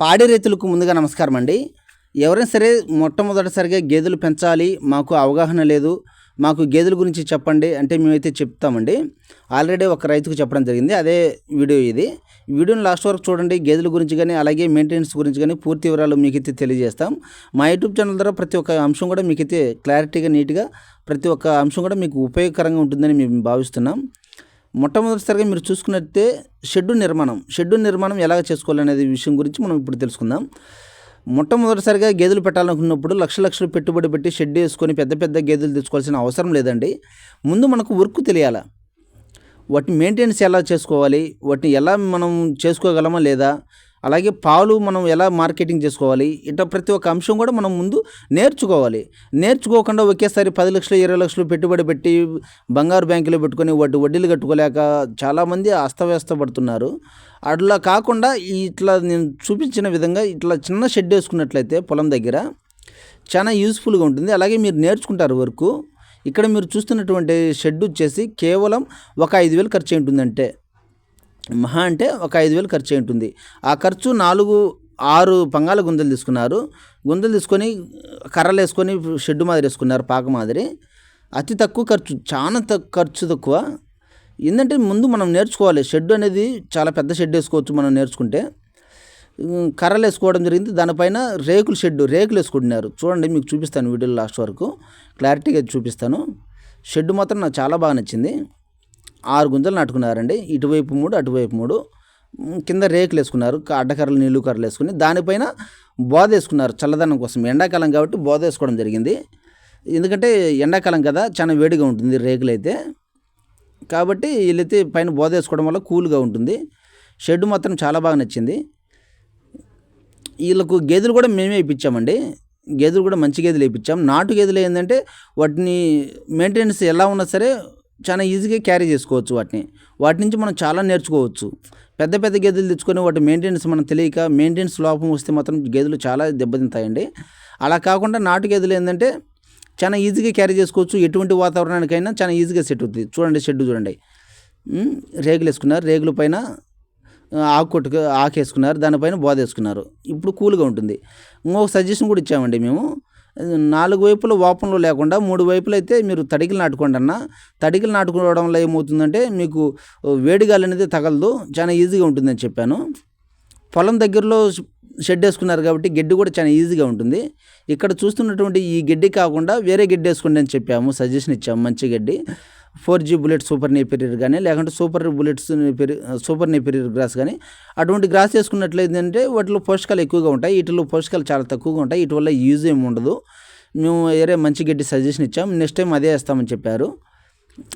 పాడి రైతులకు ముందుగా నమస్కారం అండి. ఎవరైనా సరే మొట్టమొదటిసారిగా గేదెలు పెంచాలి మాకు అవగాహన లేదు మాకు గేదెల గురించి చెప్పండి అంటే మేమైతే చెప్తామండి. ఆల్రెడీ ఒక రైతుకు చెప్పడం జరిగింది అదే వీడియో ఇది. వీడియోని లాస్ట్ వరకు చూడండి గేదెల గురించి కానీ అలాగే మెయింటెనెన్స్ గురించి కానీ పూర్తి వివరాలు మీకైతే తెలియజేస్తాం. మా యూట్యూబ్ ఛానల్ ద్వారా ప్రతి ఒక్క అంశం కూడా మీకైతే క్లారిటీగా నీట్గా ప్రతి ఒక్క అంశం కూడా మీకు ఉపయోగకరంగా ఉంటుందని మేము భావిస్తున్నాం. మొట్టమొదటిసారిగా మీరు చూసుకున్నట్టే షెడ్డు నిర్మాణం. షెడ్డు నిర్మాణం ఎలాగ చేసుకోవాలనేది విషయం గురించి మనం ఇప్పుడు తెలుసుకుందాం. మొట్టమొదటిసారిగా గేదెలు పెట్టాలనుకున్నప్పుడు లక్ష లక్షలు పెట్టుబడి పెట్టి షెడ్ వేసుకొని పెద్ద పెద్ద గేదెలు తెచ్చుకోవాల్సిన అవసరం లేదండి. ముందు మనకు వర్క్ తెలియాలా? వాటిని మెయింటెనెన్స్ ఎలా చేసుకోవాలి? వాటిని ఎలా మనం చేసుకోగలమా లేదా? అలాగే పాలు మనం ఎలా మార్కెటింగ్ చేసుకోవాలి? ఇట్లా ప్రతి ఒక్క అంశం కూడా మనం ముందు నేర్చుకోవాలి. నేర్చుకోకుండా ఒకేసారి పది లక్షలు ఇరవై లక్షలు పెట్టుబడి పెట్టి బంగారు బ్యాంకులో పెట్టుకొని వాటి వడ్డీలు కట్టుకోలేక చాలామంది అస్తవ్యస్త పడుతున్నారు అట్లా కాకుండా ఇట్లా నేను చూపించిన విధంగా ఇట్లా చిన్న షెడ్ వేసుకున్నట్లయితే పొలం దగ్గర చాలా యూస్ఫుల్గా ఉంటుంది. అలాగే మీరు నేర్చుకుంటారు వరకు. ఇక్కడ మీరు చూస్తున్నటువంటి షెడ్ వచ్చేసి కేవలం ఒక ఐదు వేలు ఖర్చు అయి ఉంటుందంటే. మహా అంటే ఒక ఐదు వేలు ఖర్చు ఉంటుంది ఆ ఖర్చు నాలుగు ఆరు పంగాల గుంతలు తీసుకున్నారు. గుంతలు తీసుకొని కర్రలు వేసుకొని షెడ్డు మాదిరి వేసుకున్నారు పాక మాదిరి. అతి తక్కువ ఖర్చు చాలా తక్కువ ఖర్చు తక్కువ. ఏంటంటే ముందు మనం నేర్చుకోవాలి. షెడ్ అనేది చాలా పెద్ద షెడ్ వేసుకోవచ్చు మనం నేర్చుకుంటే. కర్రలు వేసుకోవడం జరిగింది. దానిపైన రేకుల షెడ్ రేకులు వేసుకుంటున్నారు. చూడండి మీకు చూపిస్తాను వీడియోలో లాస్ట్ వరకు. క్లారిటీగా చూపిస్తాను. షెడ్ మాత్రం నాకు చాలా బాగా నచ్చింది. ఆరు గుంజలు నాటుకున్నారండి. ఇటువైపు మూడు అటువైపు మూడు. కింద రేకులు వేసుకున్నారు అడ్డకర్రలు నీళ్ళు కర్రలు వేసుకుని. దానిపైన బోధ వేసుకున్నారు చల్లదనం కోసం. ఎండాకాలం కాబట్టి బోధ వేసుకోవడం జరిగింది. ఎందుకంటే ఎండాకాలం కదా చాలా వేడిగా ఉంటుంది రేకులు అయితే. కాబట్టి వీళ్ళైతే పైన బోధ వేసుకోవడం వల్ల కూల్గా ఉంటుంది. షెడ్ మాత్రం చాలా బాగా నచ్చింది. వీళ్ళకు గేదెలు కూడా మేమే ఇప్పించామండి గేదెలు కూడా మంచి గేదెలు ఇప్పించాం నాటు గేదెలు ఏంటంటే వాటిని మెయింటెనెన్స్ ఎలా ఉన్నా సరే చాలా ఈజీగా క్యారీ చేసుకోవచ్చు వాటిని. వాటి నుంచి మనం చాలా నేర్చుకోవచ్చు. పెద్ద పెద్ద గేదెలు తెచ్చుకొని వాటి మెయింటెనెన్స్ మనం తెలియక మెయింటెనెన్స్ లోపం వస్తే మాత్రం గేదెలు చాలా దెబ్బతింటాయండి. అలా కాకుండా నాటు గేదెలు ఏంటంటే చాలా ఈజీగా క్యారీ చేసుకోవచ్చు. ఎటువంటి వాతావరణానికైనా చాలా ఈజీగా సెట్ అవుతుంది చూడండి షెడ్ చూడండి. రేగులు వేసుకున్నారు. రేగుల పైన ఆకు కొట్టుకు ఆకు వేసుకున్నారు. దానిపైన బోధ వేసుకున్నారు. ఇప్పుడు కూల్గా ఉంటుంది. ఇంకొక సజెషన్ కూడా ఇచ్చామండి మేము. నాలుగు వైపులు ఓపెన్లో లేకుండా మూడు వైపులు అయితే మీరు తడికిలు నాటుకోండి అన్న. తడికిలు నాటుకోవడం వల్ల ఏమవుతుందంటే మీకు వేడిగాలి అనేది తగలదు. చాలా ఈజీగా ఉంటుందని చెప్పాను. పొలం దగ్గరలో షెడ్ వేసుకున్నారు కాబట్టి గడ్డి కూడా చాలా ఈజీగా ఉంటుంది. ఇక్కడ చూస్తున్నటువంటి ఈ గడ్డి కాకుండా వేరే గడ్డి వేసుకోండి అని చెప్పాము సజెషన్ ఇచ్చాము మంచి గడ్డి. Four G bullet super napier కానీ లేకుంటే super bullets super napier grass కానీ అటువంటి గ్రాస్ వేసుకున్నట్లయితే వాటిలో పోషకాలు ఎక్కువగా ఉంటాయి. వీటిలో పోషకాలు చాలా తక్కువగా ఉంటాయి. వీటి వల్ల యూజ్ ఏమి ఉండదు. మేము వేరే మంచి గడ్డి సజెషన్ ఇచ్చాం. నెక్స్ట్ టైం అదే వేస్తామని చెప్పారు.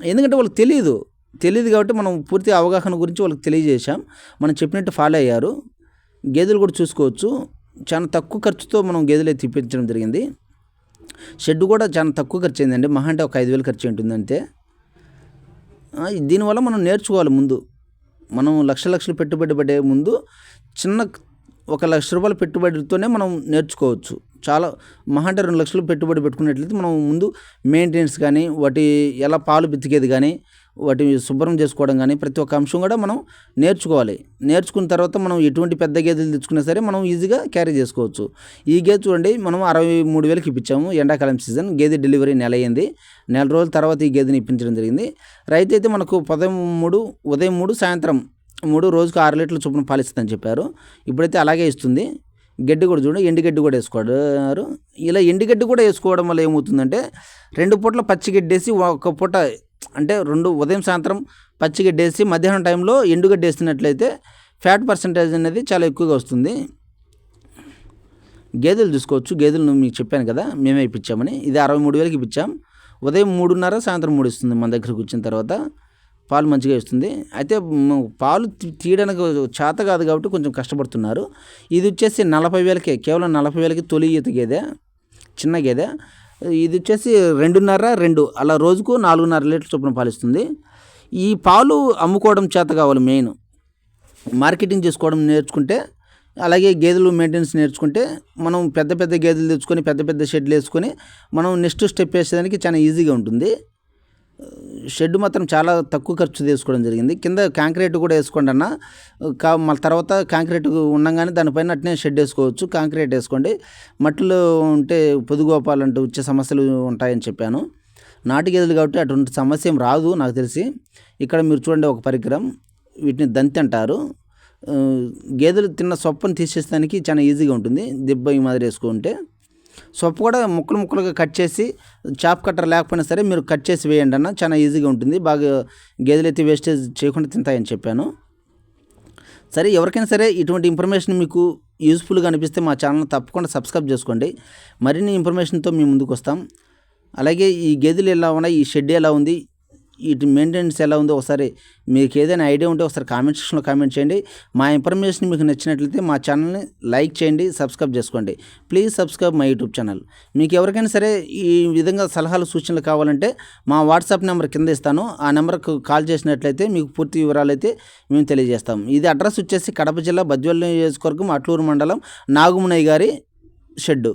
ఎందుకంటే వాళ్ళకి తెలియదు తెలియదు కాబట్టి మనం పూర్తి అవగాహన గురించి వాళ్ళకి తెలియజేశాం. మనం చెప్పినట్టు ఫాలో అయ్యారు. గేదెలు కూడా చూసుకోవచ్చు. చాలా తక్కువ ఖర్చుతో మనం గేదెలు తెప్పించడం జరిగింది. షెడ్ కూడా చాలా తక్కువ ఖర్చు అయిందండి. మహా అంటే ఒక ఐదు వేలు ఖర్చు ఉంటుంది అంతే దీనివల్ల మనం నేర్చుకోవాలి ముందు. మనం లక్ష లక్షలు పెట్టుబడి పడే ముందు చిన్న ఒక లక్ష రూపాయల పెట్టుబడితోనే మనం నేర్చుకోవచ్చు. చాలా మహా అంటే రెండు లక్షలు పెట్టుబడి పెట్టుకున్నట్లయితే మనం ముందు మెయింటెనెన్స్ కానీ వాటి ఎలా పాలు పితికేది కానీ వాటి శుభ్రం చేసుకోవడం కానీ ప్రతి ఒక్క అంశం కూడా మనం నేర్చుకోవాలి. నేర్చుకున్న తర్వాత మనం ఎటువంటి పెద్ద గేదెలు తెచ్చుకున్నా సరే మనం ఈజీగా క్యారీ చేసుకోవచ్చు. ఈ గేదె చూడండి మనం అరవై మూడు వేలకి ఇప్పించాము. ఎండాకాలం సీజన్ గేదె డెలివరీ నెల అయింది. నెల రోజుల తర్వాత ఈ గేదెని ఇప్పించడం జరిగింది. రైతు అయితే మనకు ఉదయం మూడు ఉదయం మూడు సాయంత్రం మూడు రోజుకు ఆరు లీటర్ల చొప్పున పాలిస్తుందని చెప్పారు. ఇప్పుడైతే అలాగే ఇస్తుంది. గడ్డి కూడా చూడండి ఎండుగడ్డి కూడా వేసుకోవడారు ఇలా ఎండుగడ్డి కూడా వేసుకోవడం వల్ల ఏమవుతుందంటే రెండు పూట్ల పచ్చిగడ్డి వేసి ఒక పూట అంటే రెండు ఉదయం సాయంత్రం పచ్చిగడ్డి వేసి మధ్యాహ్నం టైంలో ఎండుగడ్డి వేసినట్లయితే ఫ్యాట్ పర్సంటేజ్ అనేది చాలా ఎక్కువగా వస్తుంది. గేదెలు చూసుకోవచ్చు. గేదెలు మీకు చెప్పాను కదా మేమే ఇప్పించామని. ఇది అరవై మూడు వేలకి ఇప్పించాం. ఉదయం మూడున్నర సాయంత్రం మూడు ఇస్తుంది మన దగ్గరకు వచ్చిన తర్వాత. పాలు మంచిగా ఇస్తుంది. అయితే పాలు తీయడానికి చేత కాదు కాబట్టి కొంచెం కష్టపడుతున్నారు. ఇది వచ్చేసి నలభై వేలకే కేవలం నలభై వేలకి తొలి ఈత గేదె చిన్న గేదె. ఇది వచ్చేసి రెండున్నర రెండు అలా రోజుకు నాలుగున్నర లీటర్ చొప్పున పాలిస్తుంది ఈ పాలు అమ్ముకోవడం చేత కావాలి మెయిన్. మార్కెటింగ్ చేసుకోవడం నేర్చుకుంటే అలాగే గేదెలు మెయింటెనెన్స్ నేర్చుకుంటే మనం పెద్ద పెద్ద గేదెలు తెచ్చుకొని పెద్ద పెద్ద షెడ్లు వేసుకొని మనం నెక్స్ట్ స్టెప్ వేసేదానికి చాలా ఈజీగా ఉంటుంది. షెడ్ మాత్రం చాలా తక్కువ ఖర్చు తీసుకోవడం జరిగింది. కింద కాంక్రీట్ కూడా వేసుకోండి అన్న. కా మళ్ళీ తర్వాత కాంక్రీట్ ఉండగానే దానిపైన అట్నే షెడ్ వేసుకోవచ్చు. కాంక్రీట్ వేసుకోండి. మట్టిలో ఉంటే పొదుగోపాలంటూ వచ్చే సమస్యలు ఉంటాయని చెప్పాను. నాటు గేదెలు కాబట్టి అటువంటి సమస్య ఏం రాదు నాకు తెలిసి. ఇక్కడ మీరు చూడండి ఒక పరికరం. వీటిని దంతి అంటారు. గేదెలు తిన్న సొప్పను తీసేస్తానికి చాలా ఈజీగా ఉంటుంది. దిబ్బ ఈ మాదిరి వేసుకుంటే. సొప్పు కూడా ముక్కలు ముక్కలుగా కట్ చేసి చాప్ కట్టర్ లేకపోయినా సరే మీరు కట్ చేసి వేయండి అన్న. చాలా ఈజీగా ఉంటుంది. బాగా గేదెలు అయితే వేస్టేజ్ చేయకుండా తింటాయని చెప్పాను. సరే ఎవరికైనా సరే ఇటువంటి ఇన్ఫర్మేషన్ మీకు యూస్ఫుల్గా అనిపిస్తే మా ఛానల్ తప్పకుండా సబ్స్క్రైబ్ చేసుకోండి. మరిన్ని ఇన్ఫర్మేషన్తో మేము ముందుకు వస్తాం. అలాగే ఈ గేదెలు ఎలా ఉన్నాయి? ఈ షెడ్ ఎలా ఉంది? వీటి మెయింటెనెన్స్ ఎలా ఉందో ఒకసారి మీకు ఏదైనా ఐడియా ఉంటే ఒకసారి కామెంట్ సెక్షన్లో కామెంట్ చేయండి. మా ఇన్ఫర్మేషన్ మీకు నచ్చినట్లయితే మా ఛానల్ని లైక్ చేయండి సబ్స్క్రైబ్ చేసుకోండి. Please subscribe my YouTube channel. మీకు ఎవరికైనా సరే ఈ విధంగా సలహాలు సూచనలు కావాలంటే మా వాట్సాప్ నెంబర్ కింద ఇస్తాను. ఆ నెంబర్కు కాల్ చేసినట్లయితే మీకు పూర్తి వివరాలు అయితే మేము తెలియజేస్తాం. ఇది అడ్రస్ వచ్చేసి కడప జిల్లా బద్వెల్ నియోజకవర్గం అట్లూరు మండలం నాగుమునయ్య గారి షెడ్డు.